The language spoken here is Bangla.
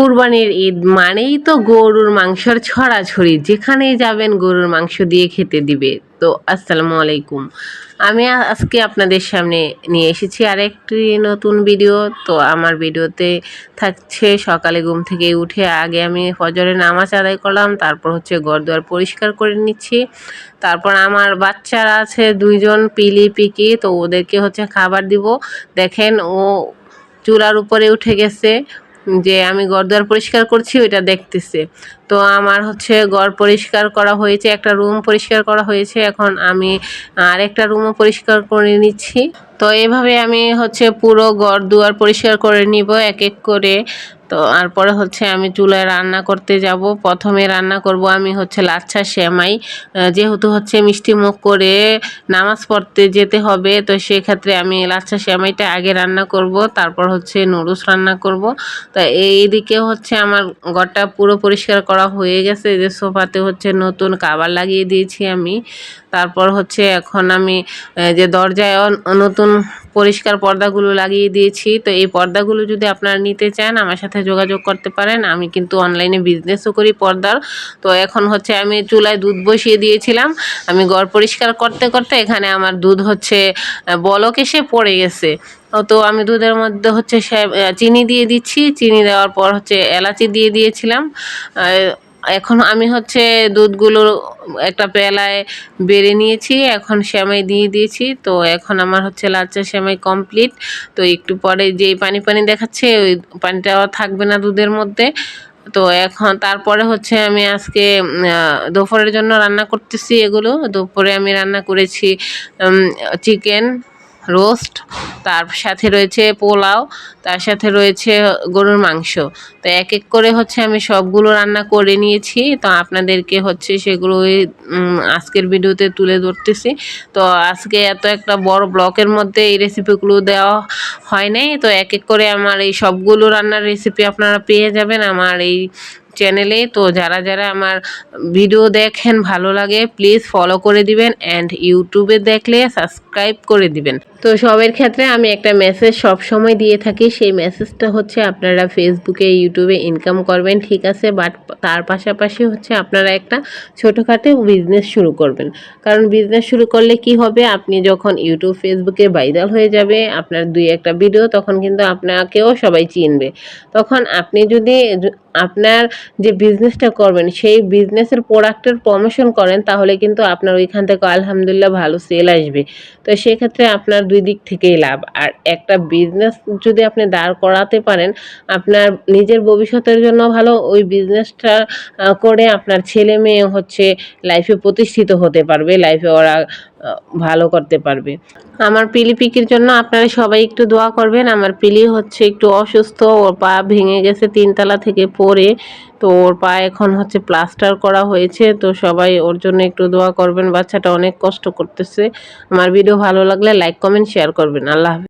কুরবানির ঈদ মানেই তো গরুর মাংসর ছড়াছড়ি। যেখানেই যাবেন গরুর মাংস দিয়ে খেতে দিবে। তো আসসালামু আলাইকুম। আমি আজকে আপনাদের সামনে নিয়ে এসেছি আরেকটি নতুন ভিডিও। তো আমার ভিডিওতে থাকছে সকালে ঘুম থেকে উঠে আগে আমি ফজরে নামাজ আদায় করলাম, তারপর হচ্ছে ঘরদুয়ার পরিষ্কার করে নিচ্ছি। তারপর আমার বাচ্চারা আছে, দুইজন পিলি পিকি, তো ওদেরকে হচ্ছে খাবার দিব। দেখেন ও চুলার উপরে উঠে গেছে। যে আমি ঘরদুয়ার পরিষ্কার করছি, ওইটা দেখতেছে। তো আমার হচ্ছে ঘর পরিষ্কার করা হয়েছে, একটা রুম পরিষ্কার করা হয়েছে। এখন আমি আরেকটা রুমও পরিষ্কার করে নিচ্ছি। তো এভাবে আমি হচ্ছে পুরো ঘর দুয়ার পরিষ্কার করে নিব, এক এক করে। তো তারপরে হচ্ছে আমি চুলায় রান্না করতে যাব। প্রথমে রান্না করব আমি হচ্ছে লাচ্ছা আহ, যেহেতু হচ্ছে মিষ্টি মুখ করে নামাজ পড়তে যেতে হবে তো সেক্ষেত্রে আমি লাচ্ছা সেমাইটা আগে রান্না করব তারপর হচ্ছে নুডলস রান্না করব। তো এইদিকে হচ্ছে আমার ঘরটা পুরো পরিষ্কার করা হয়ে গেছে যে সোফাতে হচ্ছে নতুন কাবার লাগিয়ে দিয়েছি আমি। তারপর হচ্ছে এখন আমি যে দরজায় নতুন পরিষ্কার পর্দাগুলো লাগিয়ে দিয়েছি। তো এই পর্দাগুলো যদি আপনারা নিতে চান আমার সাথে যোগাযোগ করতে পারেন। আমি কিন্তু অনলাইনে বিজনেসও করি পর্দার। তো এখন হচ্ছে আমি চুলায় দুধ বসিয়ে দিয়েছিলাম। আমি গড় পরিষ্কার করতে করতে এখানে আমার দুধ হচ্ছে বলক এসে পড়ে গেছে। তো আমি দুধের মধ্যে হচ্ছে চিনি দিয়ে দিচ্ছি। চিনি দেওয়ার পর হচ্ছে এলাচি দিয়ে দিয়েছিলাম। এখন আমি হচ্ছে দুধগুলো একটা পেলায় বেড়ে নিয়েছি, এখন সেমাই দিয়ে দিয়েছি। তো এখন আমার হচ্ছে লাচ্চা সেমাই কমপ্লিট। তো একটু পরে যেই পানি পানি দেখাচ্ছে, ওই পানিটা থাকবে না দুধের মধ্যে। তো এখন তারপরে হচ্ছে আমি আজকে দুপুরের জন্য রান্না করতেছি এগুলো। দুপুরে আমি রান্না করেছি চিকেন রোস্ট, তার সাথে রয়েছে পোলাও, তার সাথে রয়েছে গরুর মাংস। তো এক এক করে হচ্ছে আমি সবগুলো রান্না করে নিয়েছি। তো আপনাদেরকে হচ্ছে সেগুলো আজকের ভিডিওতে তুলে ধরতেছি। তো আজকে এত একটা বড় ব্লকের মধ্যে এই রেসিপিগুলো দেওয়া হয় নাই। তো এক এক করে আমার এই সবগুলো রান্নার রেসিপি আপনারা পেয়ে যাবেন। আমার এই চ্যানেলে তো যারা যারা আমার ভিডিও দেখেন, ভালো লাগে প্লিজ ফলো করে দিবেন অ্যান্ড ইউটিউবে দেখলে সাবস্ক্রাইব করে দিবেন। তো সবের ক্ষেত্রে আমি একটা মেসেজ সব সময় দিয়ে থাকি, সেই মেসেজটা হচ্ছে আপনারা ফেসবুকে ইউটিউবে ইনকাম করবেন, ঠিক আছে? বাট তার পাশাপাশি হচ্ছে আপনারা একটা ছোটোখাটো বিজনেস শুরু করবেন। কারণ বিজনেস শুরু করলে কি হবে? আপনি যখন ইউটিউব ফেসবুকে ভাইরাল হয়ে যাবে, আপনার দুই একটা ভিডিও তখন কিন্তু আপনাকেও সবাই চিনবে। তখন আপনি যদি, আপনার যে বিজনেসটা করবেন, সেই বিজনেসের প্রোডাক্টের প্রমোশন করেন, তাহলে কিন্তু আপনার ওইখান থেকে আলহামদুলিল্লাহ ভালো সেল আসবে। তো সেক্ষেত্রে আপনার দুই দিক থেকেই লাভ। আর একটা বিজনেস যদি আপনি দাঁড় করাতে পারেন, আপনার নিজের ভবিষ্যতের জন্য ভালো, ওই বিজনেসটা করে আপনার ছেলে মেয়ে হচ্ছে লাইফে প্রতিষ্ঠিত হতে পারবে। লাইফে ওরা ভালো করতে পারবে। আমার পিলি পিকির জন্য আপনারা সবাই একটু দোয়া করবেন। আমার পিলি হচ্ছে একটু অসুস্থ, ওর পা ভেঙে গেছে তিনতলা থেকে পড়ে। তো ওর পা এখন হচ্ছে প্লাস্টার করা হয়েছে। তো সবাই ওর জন্য একটু দোয়া করবেন। বাচ্চাটা অনেক কষ্ট করতেছে। আমার ভিডিও ভালো লাগলে লাইক, কমেন্ট, শেয়ার করবেন। আল্লাহ